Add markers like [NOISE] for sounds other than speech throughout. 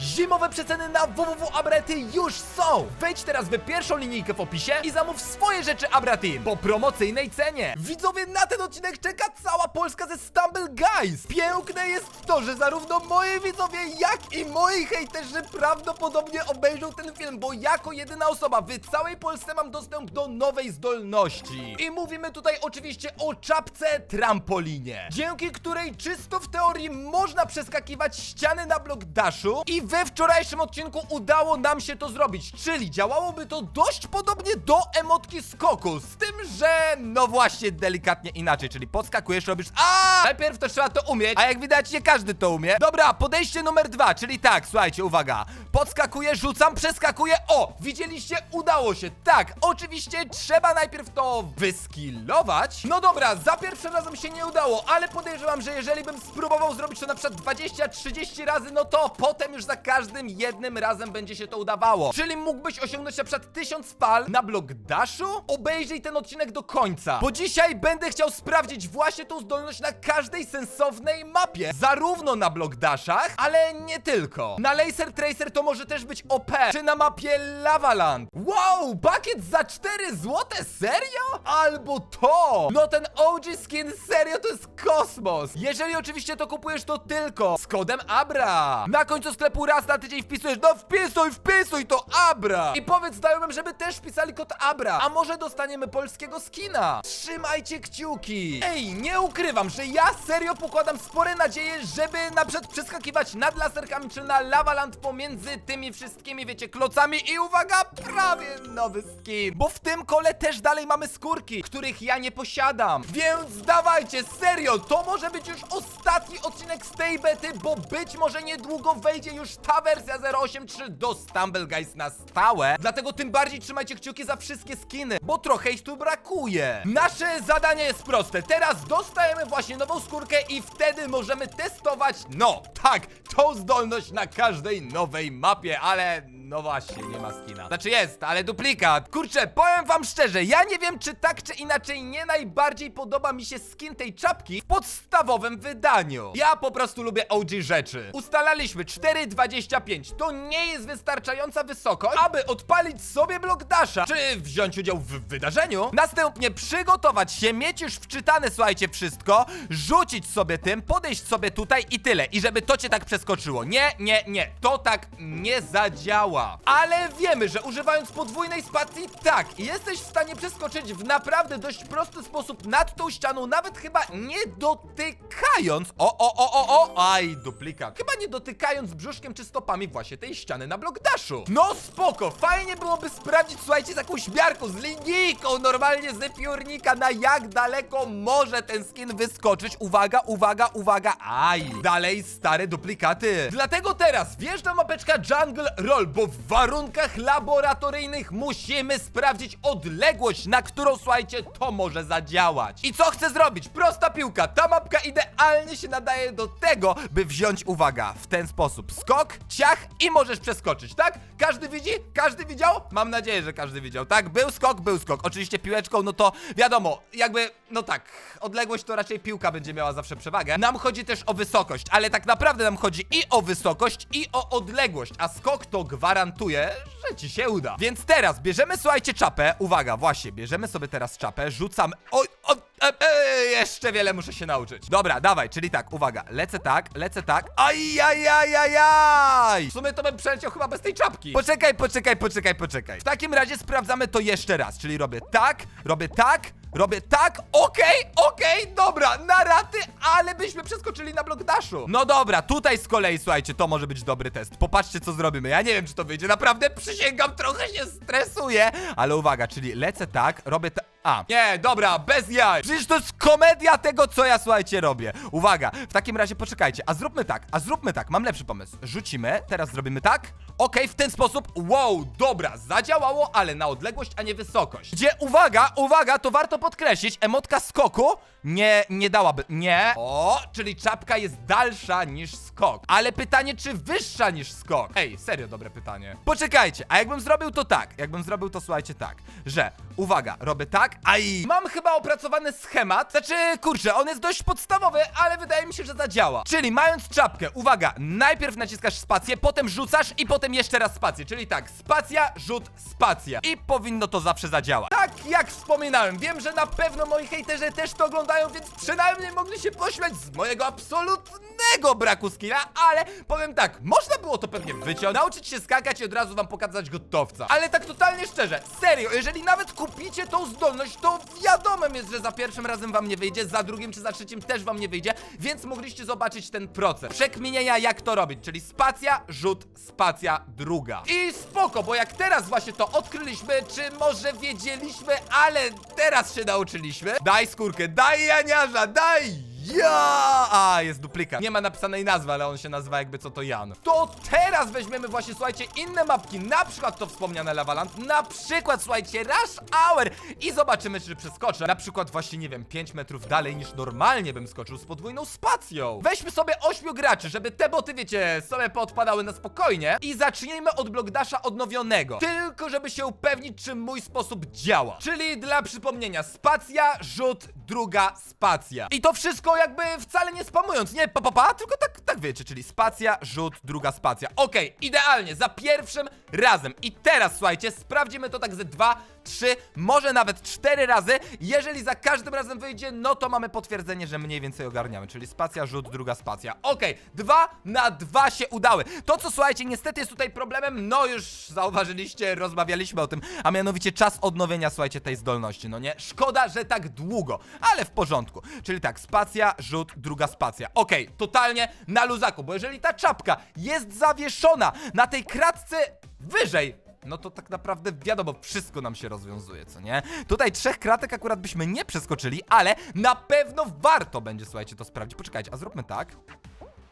Zimowe przeceny na www.abrety już są! Wejdź teraz w pierwszą linijkę w opisie i zamów swoje rzeczy Abratin po promocyjnej cenie. Widzowie, na ten odcinek czeka cała Polska ze Stumble Guys. Piękne jest to, że zarówno moi widzowie, jak i moi hejterzy prawdopodobnie obejrzą ten film, bo jako jedyna osoba w całej Polsce mam dostęp do nowej zdolności. I mówimy tutaj oczywiście o czapce trampolinie, dzięki której czysto w teorii można przeskakiwać ściany na blok dashu i we wczorajszym odcinku udało nam się to zrobić, czyli działałoby to dość podobnie do emotki skoku, z tym, że no właśnie delikatnie inaczej, czyli podskakujesz, robisz a Najpierw to trzeba to umieć, a jak widać nie każdy to umie. Dobra, podejście numer dwa, czyli tak, słuchajcie, uwaga. Podskakuję, rzucam, przeskakuję, o! Widzieliście? Udało się, tak, oczywiście trzeba najpierw to wyskillować. No dobra, za pierwszym razem się nie udało, ale podejrzewam, że jeżeli bym spróbował zrobić to na przykład 20-30 razy, no to potem już za każdym jednym razem będzie się to udawało. Czyli mógłbyś osiągnąć na przykład 1000 pal na blok dashu? Obejrzyj ten odcinek do końca, bo dzisiaj będę chciał sprawdzić właśnie tą zdolność na każdej sensownej mapie. Zarówno na blok dashach, ale nie tylko. Na Laser Tracer to może też być OP, czy na mapie Lavaland. Wow, bucket za 4 złote, serio? Albo to! No ten OG skin, serio, to jest kosmos! Jeżeli oczywiście to kupujesz, to tylko z kodem ABRA. Na końcu sklepu raz na tydzień wpisujesz, no wpisuj, wpisuj to ABRA! I powiedz znajomym, żeby też wpisali kod ABRA, a może dostaniemy polskiego skina. Trzymajcie kciuki! Ej, nie ukrywam, że ja serio pokładam spore nadzieje, żeby na przykład przeskakiwać nad laserkami czy na Lavaland pomiędzy tymi wszystkimi, wiecie, klocami i uwaga, prawie nowy skin. Bo w tym kole też dalej mamy skórki, których ja nie posiadam. Więc dawajcie, serio, to może być już ostatni odcinek z tej bety, bo być może niedługo wejdzie już ta wersja 083 do Stumble Guys na stałe. Dlatego tym bardziej trzymajcie kciuki za wszystkie skiny, bo trochę ich tu brakuje. Nasze zadanie jest proste. Teraz dostajemy właśnie nową skórkę i wtedy możemy testować, no tak, tą zdolność na każdej nowej mapie, ale no właśnie, nie ma skina. Znaczy jest, ale duplikat. Kurczę, powiem wam szczerze, ja nie wiem czy tak czy inaczej nie najbardziej podoba mi się skin tej czapki w podstawowym wydaniu. Ja po prostu lubię OG rzeczy. Ustalaliśmy 4,25. To nie jest wystarczająca wysokość, aby odpalić sobie blok dasha, czy wziąć udział w wydarzeniu. Następnie przygotować się, mieć już wczytane, słuchajcie, wszystko, rzucić sobie tym, podejść sobie tutaj i tyle. I żeby to cię tak przeskoczyło. Nie, nie, nie. To tak nie zadziała. Ale wiemy, że używając podwójnej spacji, tak, jesteś w stanie przeskoczyć w naprawdę dość prosty sposób nad tą ścianą, nawet chyba nie dotykając. O, o, o, o, o! Aj, duplikat. Chyba nie dotykając brzuszkiem czy stopami właśnie tej ściany na blok dashu. No spoko, fajnie byłoby sprawdzić, słuchajcie, z jakąś miarką, z linijką, normalnie z piórnika, na jak daleko może ten skin wyskoczyć. Uwaga, uwaga, uwaga. Aj, dalej stare duplikaty. Dlatego teraz wjeżdża mapeczka Jungle Roll, bo w warunkach laboratoryjnych musimy sprawdzić odległość, na którą, słuchajcie, to może zadziałać. I co chcę zrobić? Prosta piłka. Ta mapka idealnie się nadaje do tego, by wziąć, uwaga, w ten sposób. Skok, ciach i możesz przeskoczyć, tak? Każdy widzi? Każdy widział? Mam nadzieję, że każdy widział, tak? Był skok, był skok. Oczywiście piłeczką, no to wiadomo, jakby, no tak, odległość to raczej piłka będzie miała zawsze przewagę. Nam chodzi też o wysokość, ale tak naprawdę nam chodzi i o wysokość, i o odległość, a skok to gwarantuje, że ci się uda. Więc teraz bierzemy, słuchajcie, czapę. Uwaga, właśnie, bierzemy sobie teraz czapę, rzucam. Oj, o, e, e, jeszcze wiele muszę się nauczyć. Dobra, dawaj, czyli tak, uwaga, lecę tak, lecę tak. Aj, aj, aj, aj, aj. W sumie to bym przeleciał chyba bez tej czapki. Poczekaj, poczekaj, poczekaj, poczekaj. W takim razie sprawdzamy to jeszcze raz, czyli robię tak, robię tak, Robię tak, okej, okej, dobra, na raty, ale byśmy przeskoczyli na blok dashu. No dobra, tutaj z kolei, słuchajcie, to może być dobry test. Popatrzcie, co zrobimy. Ja nie wiem, czy to wyjdzie, naprawdę przysięgam, trochę się stresuję. Ale uwaga, czyli lecę tak, robię tak. A, nie, dobra, bez jaj. Przecież to jest komedia tego, co ja, słuchajcie, robię. Uwaga, w takim razie poczekajcie, a zróbmy tak, a zróbmy tak, mam lepszy pomysł. Rzucimy, teraz zrobimy tak. Okej, w ten sposób, wow, dobra, zadziałało, ale na odległość, a nie wysokość. Gdzie, uwaga, uwaga, to warto to podkreślić, emotka skoku nie, nie dałaby, nie. O, czyli czapka jest dalsza niż skok. Ale pytanie, czy wyższa niż skok? Ej, serio dobre pytanie. Poczekajcie, a jakbym zrobił to tak, jakbym zrobił to, słuchajcie, tak, że, uwaga, robię tak, a i mam chyba opracowany schemat, znaczy, kurczę, on jest dość podstawowy, ale wydaje mi się, że zadziała. Czyli mając czapkę, uwaga, najpierw naciskasz spację, potem rzucasz i potem jeszcze raz spację, czyli tak, spacja, rzut, spacja. I powinno to zawsze zadziałać. Tak jak wspominałem, wiem, że na pewno moi hejterzy też to oglądają, więc przynajmniej mogli się pośmiać z mojego absolutnego braku skilla, ale powiem tak, można było to pewnie wyciąć, nauczyć się skakać i od razu wam pokazać gotowca. Ale tak totalnie szczerze, serio, jeżeli nawet kupicie tą zdolność, to wiadomym jest, że za pierwszym razem wam nie wyjdzie, za drugim czy za trzecim też wam nie wyjdzie, więc mogliście zobaczyć ten proces. Przekminienia jak to robić, czyli spacja, rzut, spacja, druga. I spoko, bo jak teraz właśnie to odkryliśmy, czy może wiedzieliśmy, ale teraz się nauczyliśmy. Daj skórkę, daj Janiarza, daj! Ja! A, jest duplikat. Nie ma napisanej nazwy, ale on się nazywa jakby co to Jan. To teraz weźmiemy właśnie, słuchajcie, inne mapki, na przykład to wspomniane Lavaland, na przykład, słuchajcie, Rush Hour i zobaczymy, czy przeskoczę. Na przykład właśnie, nie wiem, 5 metrów dalej niż normalnie bym skoczył z podwójną spacją. Weźmy sobie 8 graczy, żeby te boty, wiecie, sobie poodpadały na spokojnie i zacznijmy od Block Dasha odnowionego. Tylko, żeby się upewnić, czy mój sposób działa. Czyli dla przypomnienia, spacja, rzut, druga spacja. I to wszystko jakby wcale nie spamując, nie pa, pa, pa tylko tak, tak wiecie, czyli spacja, rzut, druga spacja. Okej, idealnie, za pierwszym razem. I teraz, słuchajcie, sprawdzimy to tak ze dwa, trzy, może nawet cztery razy. Jeżeli za każdym razem wyjdzie, no to mamy potwierdzenie, że mniej więcej ogarniamy, czyli spacja, rzut, druga spacja. Okej, dwa na dwa się udały. To, co słuchajcie, niestety jest tutaj problemem, no już zauważyliście, rozmawialiśmy o tym, a mianowicie czas odnowienia, słuchajcie, tej zdolności, no nie? Szkoda, że tak długo, ale w porządku. Czyli tak, spacja, rzut, druga spacja. Okej, totalnie na luzaku, bo jeżeli ta czapka jest zawieszona na tej kratce wyżej, no to tak naprawdę wiadomo, wszystko nam się rozwiązuje, co nie? Tutaj trzech kratek akurat byśmy nie przeskoczyli, ale na pewno warto będzie, słuchajcie, to sprawdzić. Poczekajcie, a zróbmy tak.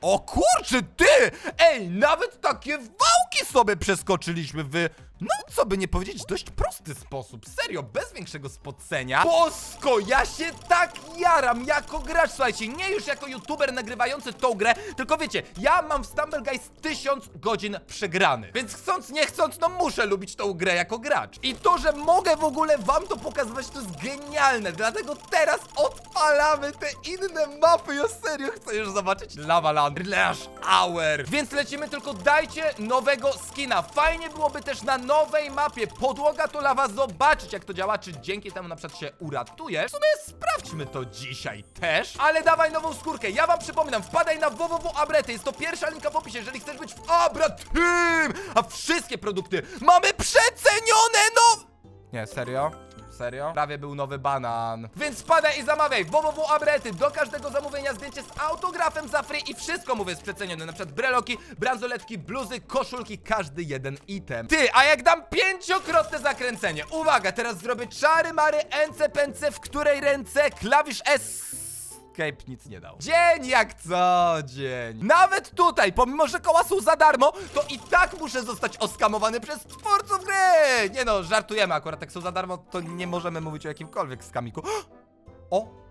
O kurczę, ty! Ej, nawet takie wałki sobie przeskoczyliśmy w... No, co by nie powiedzieć, dość prosty sposób. Serio, bez większego spocenia. Bosko, ja się tak jaram jako gracz, słuchajcie, nie już jako youtuber nagrywający tą grę, tylko wiecie, ja mam w Stumble Guys tysiąc godzin przegranych. Więc chcąc, nie chcąc, no muszę lubić tą grę jako gracz. I to, że mogę w ogóle wam to pokazywać, to jest genialne. Dlatego teraz odpalamy te inne mapy. Ja serio chcę już zobaczyć Lava Land, Rush Hour. Więc lecimy, tylko dajcie nowego skina. Fajnie byłoby też na nowej mapie podłoga to lawa zobaczyć jak to działa, czy dzięki temu na przykład się uratuje. W sumie sprawdźmy to dzisiaj też. Ale dawaj nową skórkę. Ja wam przypominam, wpadaj na www.abrety. Jest to pierwsza linka w opisie, jeżeli chcesz być w Abratym. A wszystkie produkty mamy przecenione, no... Nie, serio? Serio? Prawie był nowy banan. Więc spadaj i zamawiaj www Abrety. Do każdego zamówienia zdjęcie z autografem za free i wszystko mówię jest przecenione. Na przykład breloki, bransoletki, bluzy, koszulki, każdy jeden item. Ty, a jak dam pięciokrotne zakręcenie. Uwaga, teraz zrobię czary mary ence pęce, w której ręce klawisz S. Escape nic nie dał. Dzień jak co dzień. Nawet tutaj, pomimo że koła są za darmo, to i tak muszę zostać oskamowany przez twórców gry. Nie no, żartujemy akurat, jak są za darmo, to nie możemy mówić o jakimkolwiek skamiku. [GASPS] O!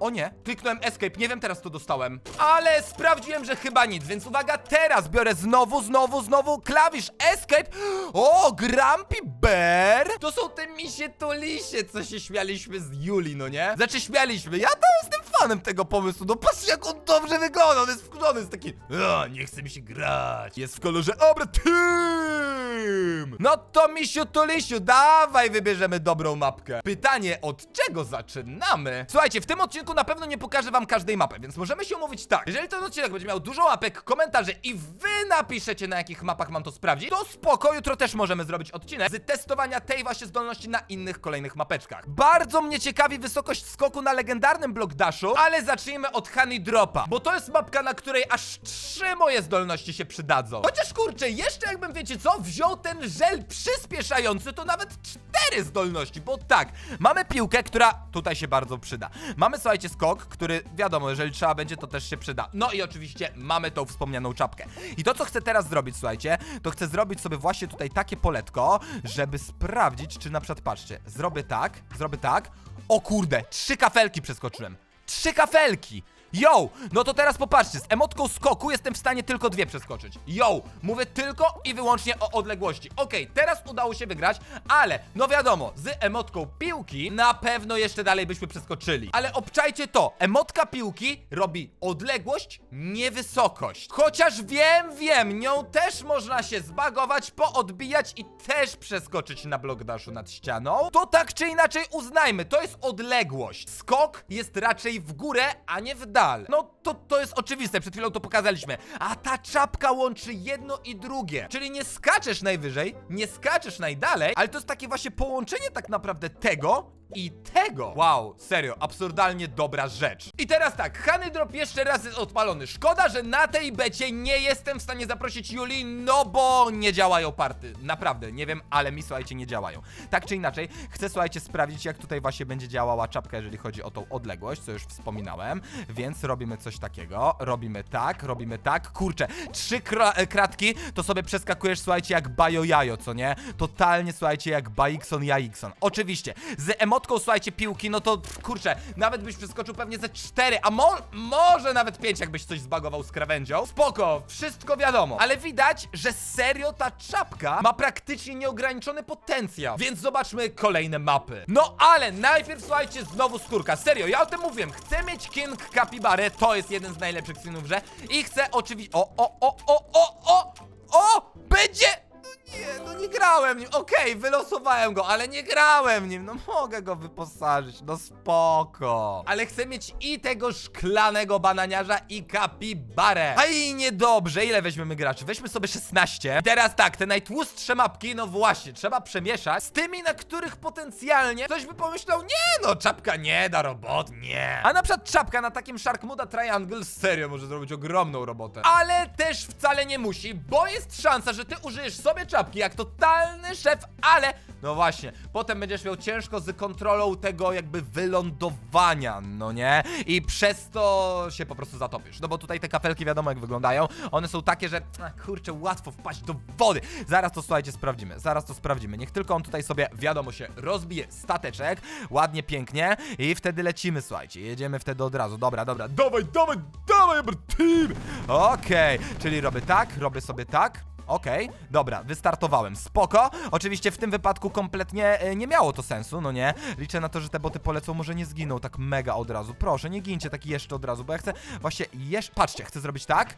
O nie, kliknąłem escape, nie wiem teraz co dostałem Ale sprawdziłem, że chyba nic, więc uwaga, teraz biorę znowu, znowu, znowu klawisz escape [GASPS] O, Grumpy Bear To są te misie to lisie, co się śmialiśmy z Juli, no nie? Znaczy śmialiśmy, ja to jestem fanem tego pomysłu. No patrzcie jak on dobrze wygląda, on jest wkurzony, jest taki o, nie chce mi się grać. Jest w kolorze obra team! No to misiu to lisiu, dawaj wybierzemy dobrą mapkę. Pytanie, od czego zaczynamy? Słuchajcie, w tym odcinku na pewno nie pokażę wam każdej mapy, więc możemy się umówić tak. Jeżeli ten odcinek będzie miał dużo łapek, komentarzy i wy napiszecie na jakich mapach mam to sprawdzić To spoko, jutro też możemy zrobić odcinek z testowania tej właśnie zdolności na innych kolejnych mapeczkach. Bardzo mnie ciekawi wysokość skoku na legendarnym Block Dashu, ale zacznijmy od Honey Dropa Bo to jest mapka, na której aż trzy moje zdolności się przydadzą. Chociaż kurczę, jeszcze jakbym wiecie co, wziął ten żel przyspieszający, to nawet cztery zdolności Bo tak, mamy piłkę, która tutaj się bardzo przyda. Mamy, słuchajcie, skok, który wiadomo, jeżeli trzeba będzie, to też się przyda. No i oczywiście mamy tą wspomnianą czapkę. I to, co chcę teraz zrobić, słuchajcie, to chcę zrobić sobie właśnie tutaj takie poletko, żeby sprawdzić, czy na przykład, patrzcie, zrobię tak, zrobię tak. O kurde, trzy kafelki przeskoczyłem. Trzy kafelki! Yo! No to teraz popatrzcie, z emotką skoku jestem w stanie tylko dwie przeskoczyć. Yo! Mówię tylko i wyłącznie o odległości. Okej, teraz udało się wygrać, ale no wiadomo, z emotką piłki na pewno jeszcze dalej byśmy przeskoczyli. Ale obczajcie to, emotka piłki robi odległość, nie wysokość. Chociaż wiem, wiem, nią też można się zbagować, poodbijać i też przeskoczyć na blok daszu nad ścianą. To tak czy inaczej uznajmy, to jest odległość. Skok jest raczej w górę, a nie w dal. No to, to jest oczywiste, przed chwilą to pokazaliśmy. A ta czapka łączy jedno i drugie. Czyli nie skaczesz najwyżej, nie skaczesz najdalej, ale to jest takie właśnie połączenie tak naprawdę tego i tego. Wow, serio, absurdalnie dobra rzecz. I teraz tak, Honey Drop jeszcze raz jest odpalony. Szkoda, że na tej becie nie jestem w stanie zaprosić Julii, no bo nie działają party. Naprawdę, nie wiem, ale mi słuchajcie, nie działają. Tak czy inaczej, chcę słuchajcie sprawdzić, jak tutaj właśnie będzie działała czapka, jeżeli chodzi o tą odległość, co już wspominałem. Więc robimy coś takiego. Robimy tak, robimy tak. Kurczę, trzy e, kratki, to sobie przeskakujesz, słuchajcie, jak Bajo Jajo, co nie? Totalnie, słuchajcie, jak Baikson Jaikson. Oczywiście, z emotką, słuchajcie, piłki, no to kurczę, nawet byś przeskoczył pewnie ze cztery, a mo może nawet pięć, jakbyś coś zbagował z krawędzią. Spoko, wszystko wiadomo. Ale widać, że serio ta czapka ma praktycznie nieograniczony potencjał. Więc zobaczmy kolejne mapy. No ale najpierw, słuchajcie, znowu skórka. Serio, ja o tym mówiłem. Chcę mieć King Capybara, to jest jeden z najlepszych skinów w grze. I chcę oczywiście... O, o, o, o, o, o! O! Będzie... Nie, no nie grałem nim. Okej, wylosowałem go, ale nie grałem nim. No mogę go wyposażyć, no spoko. Ale chcę mieć i tego szklanego bananiarza i kapibarę. Aj, niedobrze. Ile weźmiemy graczy? Weźmy sobie 16. I teraz tak, te najtłustsze mapki, no właśnie, trzeba przemieszać z tymi, na których potencjalnie ktoś by pomyślał, nie no, czapka nie da robot, nie. A na przykład czapka na takim Sharkmuda Triangle serio może zrobić ogromną robotę. Ale też wcale nie musi, bo jest szansa, że ty użyjesz sobie czapki jak totalny szef, ale no właśnie, potem będziesz miał ciężko z kontrolą tego jakby wylądowania, no nie? I przez to się po prostu zatopisz. No bo tutaj te kafelki wiadomo jak wyglądają. One są takie, że kurczę, łatwo wpaść do wody. Zaraz to słuchajcie, sprawdzimy. Zaraz to sprawdzimy. Niech tylko on tutaj sobie, wiadomo, się rozbije stateczek. Ładnie, pięknie. I wtedy lecimy, słuchajcie. Jedziemy wtedy od razu. Dobra, dobra. Dawaj, dawaj, dawaj, team! Okej, czyli robię tak, robię sobie tak. Okej, dobra, wystartowałem. Spoko. Oczywiście w tym wypadku kompletnie e, nie miało to sensu, no nie? Liczę na to, że te boty polecą, może nie zginą tak mega od razu. Proszę, nie gincie tak jeszcze od razu, bo ja chcę właśnie jeszcze... Patrzcie, chcę zrobić tak.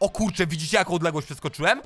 O kurczę, widzicie jaką odległość przeskoczyłem?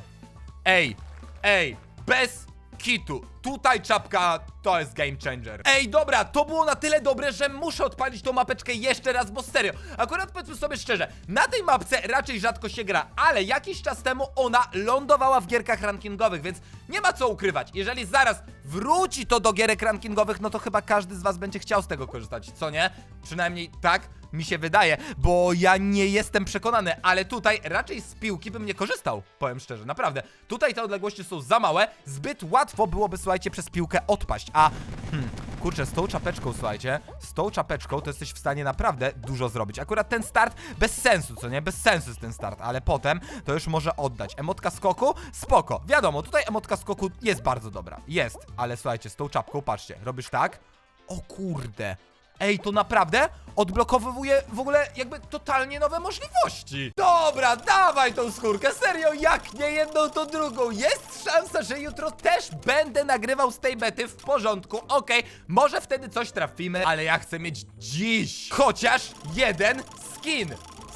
Ej, ej, bez kitu. Tutaj czapka to jest game changer. Ej, dobra, to było na tyle dobre, że muszę odpalić tą mapeczkę jeszcze raz, bo serio. Akurat powiedzmy sobie szczerze, na tej mapce raczej rzadko się gra, ale jakiś czas temu ona lądowała w gierkach rankingowych, więc nie ma co ukrywać. Jeżeli zaraz wróci to do gierek rankingowych, no to chyba każdy z was będzie chciał z tego korzystać, co nie? Przynajmniej tak mi się wydaje, bo ja nie jestem przekonany, ale tutaj raczej z piłki bym nie korzystał, powiem szczerze, naprawdę. Tutaj te odległości są za małe, zbyt łatwo byłoby, słuchajcie, przez piłkę odpaść, a hmm, kurczę, z tą czapeczką, słuchajcie, z tą czapeczką to jesteś w stanie naprawdę dużo zrobić. Akurat ten start bez sensu, co nie? Bez sensu jest ten start, ale potem to już może oddać. Emotka skoku? Spoko. Wiadomo, tutaj emotka skoku jest bardzo dobra. Jest, ale słuchajcie, z tą czapką, patrzcie, robisz tak? O kurde. Ej, to naprawdę odblokowuje w ogóle jakby totalnie nowe możliwości. Dobra, dawaj tą skórkę, serio, jak nie jedną, to drugą. Jest szansa, że jutro też będę nagrywał z tej bety w porządku. Okej, może wtedy coś trafimy, ale ja chcę mieć dziś chociaż jeden skin.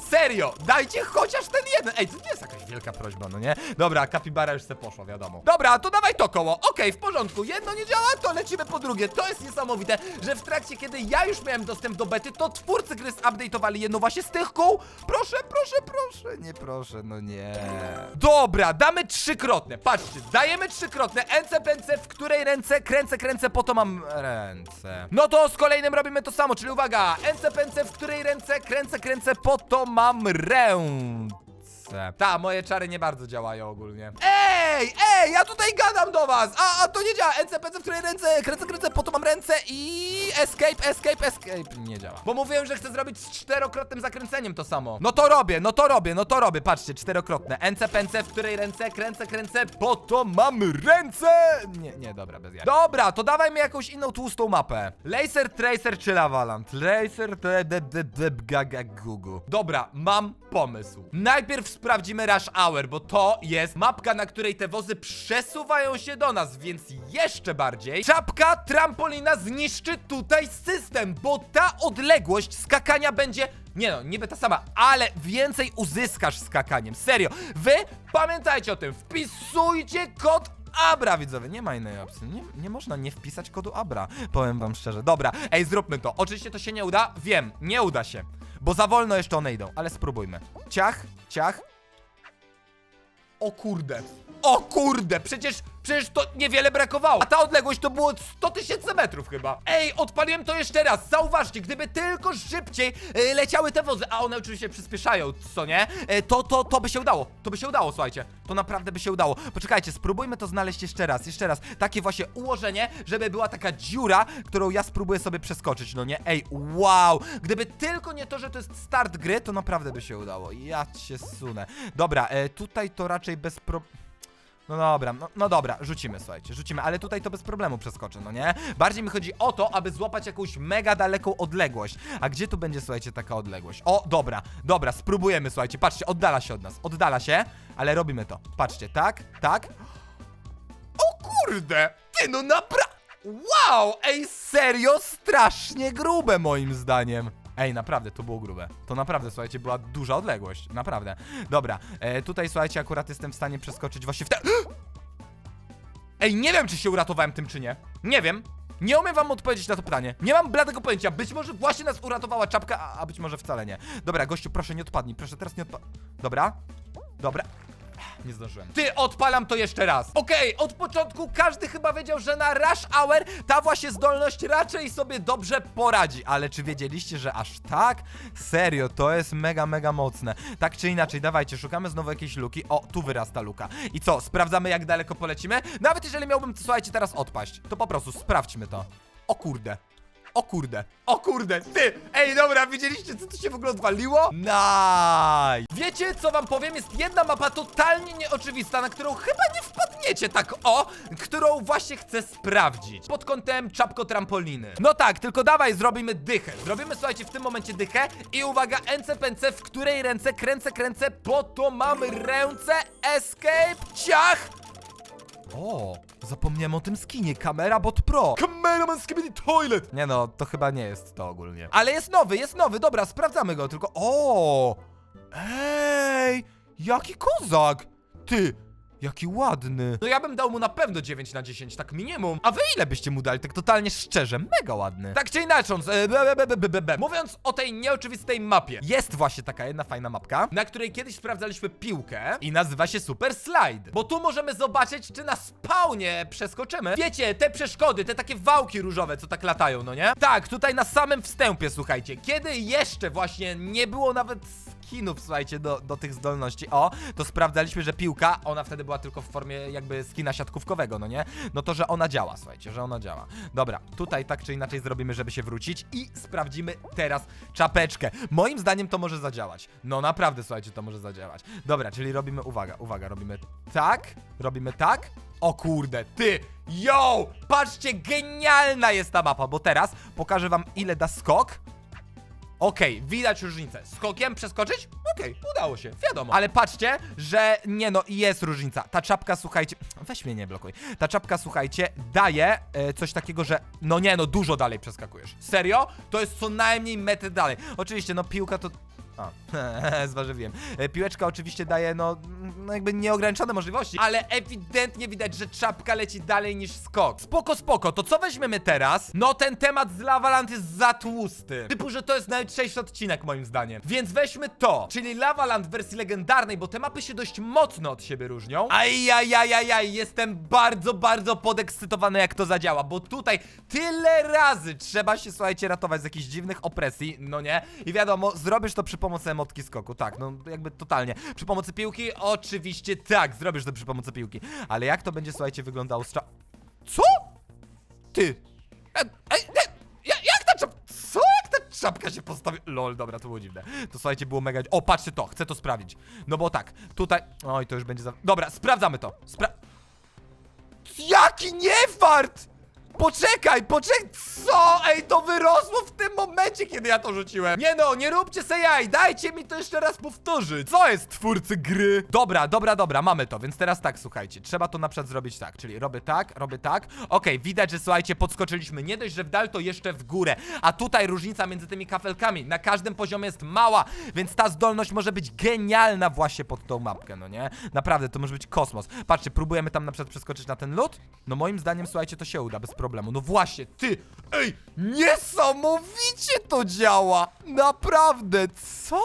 Serio, dajcie chociaż ten jeden. Ej, to nie jest jakaś wielka prośba, no nie? Dobra, kapibara już se poszła, wiadomo. Dobra, to dawaj to koło. Okej, w porządku. Jedno nie działa, to lecimy po drugie. To jest niesamowite, że w trakcie, kiedy ja już miałem dostęp do bety, to twórcy gry update'owali jedno właśnie z tych kół. Proszę, proszę, proszę. Nie proszę, no nie. Dobra, damy trzykrotne. Patrzcie, dajemy trzykrotne. Ence, pęce, w której ręce kręcę, kręcę, po to mam ręce. No to z kolejnym robimy to samo, czyli uwaga. Ence, pęce, w której ręce kręcę, kręcę, po to mam mam ręcz ręce. Ta, moje czary nie bardzo działają ogólnie. Ej, ej, ja tutaj gadam do was! A, a to nie działa! NCPC, w której ręce, kręcę, kręcę, po to mam ręce i... Escape, escape, escape. Nie działa. Bo mówiłem, że chcę zrobić z czterokrotnym zakręceniem to samo. No to robię, no to robię, no to robię. Patrzcie, czterokrotne. NCPC, w której ręce, kręcę, kręcę, po to mam ręce! Nie, nie, dobra, bez jaj. Dobra, to dawajmy jakąś inną tłustą mapę. Laser Tracer czy Lavaland? Laser... gugu. Dobra, mam pomysł. Najpierw sprawdzimy Rush Hour, bo to jest mapka, na której te wozy przesuwają się do nas, więc jeszcze bardziej czapka trampolina zniszczy tutaj system, bo ta odległość skakania będzie nie no, niby ta sama, ale więcej uzyskasz skakaniem. Serio. Wy pamiętajcie o tym. Wpisujcie kod Abra, widzowie. Nie ma innej opcji. Nie, nie można nie wpisać kodu Abra. Powiem wam szczerze. Dobra, ej, zróbmy to. Oczywiście to się nie uda. Wiem, nie uda się. Bo za wolno jeszcze one idą, ale spróbujmy. Ciach, ciach. O kurde. O kurde, przecież, przecież to niewiele brakowało. A ta odległość to było 100 tysięcy metrów chyba. Ej, odpaliłem to jeszcze raz. Zauważcie, gdyby tylko szybciej e, leciały te wozy, a one oczywiście przyspieszają, co nie? E, to, to, to by się udało. To by się udało, słuchajcie. To naprawdę by się udało. Poczekajcie, spróbujmy to znaleźć jeszcze raz, jeszcze raz. Takie właśnie ułożenie, żeby była taka dziura, którą ja spróbuję sobie przeskoczyć, no nie? Ej, wow. Gdyby tylko nie to, że to jest start gry, to naprawdę by się udało. Ja cię sunę. Dobra, e, tutaj to raczej bez pro... No dobra, no, no dobra, rzucimy, słuchajcie, rzucimy, ale tutaj to bez problemu przeskoczę, no nie? Bardziej mi chodzi o to, aby złapać jakąś mega daleką odległość. A gdzie tu będzie, słuchajcie, taka odległość? O, dobra, dobra, spróbujemy, słuchajcie, patrzcie, oddala się od nas, oddala się, ale robimy to. Patrzcie, tak, tak. O kurde! Ty no napra... Wow! Ej, serio? Strasznie grube moim zdaniem. Ej, naprawdę, to było grube. To naprawdę, słuchajcie, była duża odległość. Naprawdę. Dobra, e, tutaj, słuchajcie, akurat jestem w stanie przeskoczyć właśnie w te... [GASPS] Ej, nie wiem, czy się uratowałem tym, czy nie. Nie wiem. Nie umiem wam odpowiedzieć na to pytanie. Nie mam bladego pojęcia. Być może właśnie nas uratowała czapka, a, a być może wcale nie. Dobra, gościu, proszę nie odpadnij. Proszę, teraz nie odpadnij. Dobra. Dobra. Nie zdążyłem. Ty, odpalam to jeszcze raz. Okej, od początku każdy chyba wiedział, że na Rush Hour ta właśnie zdolność raczej sobie dobrze poradzi. Ale czy wiedzieliście, że aż tak? Serio, to jest mega, mega mocne. Tak czy inaczej, dawajcie, szukamy znowu jakiejś luki. O, tu wyrasta luka. I co, sprawdzamy jak daleko polecimy? Nawet jeżeli miałbym, słuchajcie, teraz odpaść, to po prostu sprawdźmy to. O kurde. O kurde, o kurde, ty! Ej, dobra, widzieliście, co tu się w ogóle odwaliło? Nice! Wiecie, co wam powiem? Jest jedna mapa totalnie nieoczywista, na którą chyba nie wpadniecie tak o, którą właśnie chcę sprawdzić. Pod kątem czapko trampoliny. No tak, tylko dawaj, zrobimy dychę. Zrobimy, słuchajcie, w tym momencie dychę i uwaga, NCPNC, w której ręce kręcę, kręcę, po to mamy ręce, escape, ciach! O, zapomniałem o tym skinie, Kamera Bot Pro. Cameraman Skibidi Toilet. Nie no, to chyba nie jest to ogólnie. Ale jest nowy, jest nowy, dobra, sprawdzamy go, tylko... O! Ej! Jaki kozak! Ty! Jaki ładny. No ja bym dał mu na pewno 9 na 10, tak minimum. A wy ile byście mu dali? Tak totalnie szczerze, mega ładny. Tak czy inaczej, e, be, be, be, be, mówiąc o tej nieoczywistej mapie, jest właśnie taka jedna fajna mapka, na której kiedyś sprawdzaliśmy piłkę i nazywa się Super Slide. Bo tu możemy zobaczyć, czy na spawnie przeskoczymy. Wiecie, te przeszkody, te takie wałki różowe, co tak latają, no nie? Tak, tutaj na samym wstępie, słuchajcie, kiedy jeszcze właśnie nie było nawet skinów, słuchajcie, do, do tych zdolności. O, to sprawdzaliśmy, że piłka, ona wtedy była tylko w formie jakby skina siatkówkowego, no nie? No to, że ona działa, słuchajcie, że ona działa. Dobra, tutaj tak czy inaczej zrobimy, żeby się wrócić i sprawdzimy teraz czapeczkę. Moim zdaniem to może zadziałać. No naprawdę, słuchajcie, to może zadziałać. Dobra, czyli robimy, uwaga, uwaga, robimy tak, robimy tak. O kurde, ty! Yo! Patrzcie, genialna jest ta mapa, bo teraz pokażę wam ile da skok. Okej, widać różnicę. Skokiem przeskoczyć? Okej, udało się, wiadomo. Ale patrzcie, że nie no, jest różnica. Ta czapka, słuchajcie, weź mnie nie blokuj. Ta czapka, słuchajcie, daje e, coś takiego, że no nie no, dużo dalej przeskakujesz. Serio? To jest co najmniej metr dalej. Oczywiście, no piłka to... A, [LAUGHS] zważywiłem. E, Piłeczka oczywiście daje, no, no jakby nieograniczone możliwości, ale ewidentnie widać, że czapka leci dalej niż skok. Spoko, spoko, to co weźmiemy teraz? No ten temat z Lavaland jest za tłusty. Typu, że to jest najjutrzejszy odcinek moim zdaniem. Więc weźmy to, czyli Lavaland w wersji legendarnej, bo te mapy się dość mocno od siebie różnią. Ajajajajaj, jestem bardzo, bardzo podekscytowany jak to zadziała, bo tutaj tyle razy trzeba się, słuchajcie, ratować z jakichś dziwnych opresji, no nie? I wiadomo, zrobisz to przy pomocy pomocy emotki skoku, tak, no jakby totalnie. Przy pomocy piłki? Oczywiście tak, zrobisz to przy pomocy piłki. Ale jak to będzie, słuchajcie, wyglądało z. Co? Ty! E, ej, ej, ja, jak ta czapka... Co? Jak ta czapka się postawi... Lol, dobra, to było dziwne. To słuchajcie, było mega... O, patrzcie to, chcę to sprawdzić. No bo tak, tutaj... Oj, to już będzie za... Dobra, sprawdzamy to. Spra... Jaki niefart! Poczekaj, poczekaj, co? Ej, to wyrosło w tym momencie, kiedy ja to rzuciłem. Nie no, nie róbcie se jaj, dajcie mi to jeszcze raz powtórzyć. Co jest twórcy gry? Dobra, dobra, dobra, mamy to, więc teraz tak, słuchajcie, trzeba to na przykład zrobić tak, czyli robię tak, robię tak. Okej, widać, że słuchajcie, podskoczyliśmy nie dość, że w dal, to jeszcze w górę. A tutaj różnica między tymi kafelkami na każdym poziomie jest mała, więc ta zdolność może być genialna właśnie pod tą mapkę, no nie? Naprawdę, to może być kosmos. Patrzcie, próbujemy tam na przykład przeskoczyć na ten lód? No moim zdaniem, słuchajcie, to się uda bez problemu. No właśnie, ty! Ej, niesamowicie to działa! Naprawdę, co?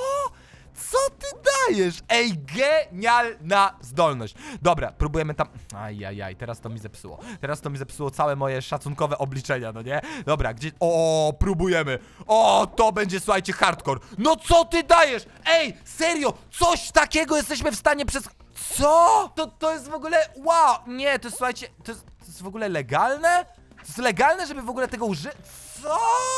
Co ty dajesz? Ej, genialna zdolność. Dobra, próbujemy tam... Ajajaj, teraz to mi zepsuło. Teraz to mi zepsuło całe moje szacunkowe obliczenia, no nie? Dobra, gdzie... O, próbujemy. O, to będzie, słuchajcie, hardcore. No co ty dajesz? Ej, serio, coś takiego jesteśmy w stanie przez... Co? To, to jest w ogóle... Wow, nie, to jest, słuchajcie, to jest, to jest w ogóle legalne? To jest legalne, żeby w ogóle tego użyć? Co?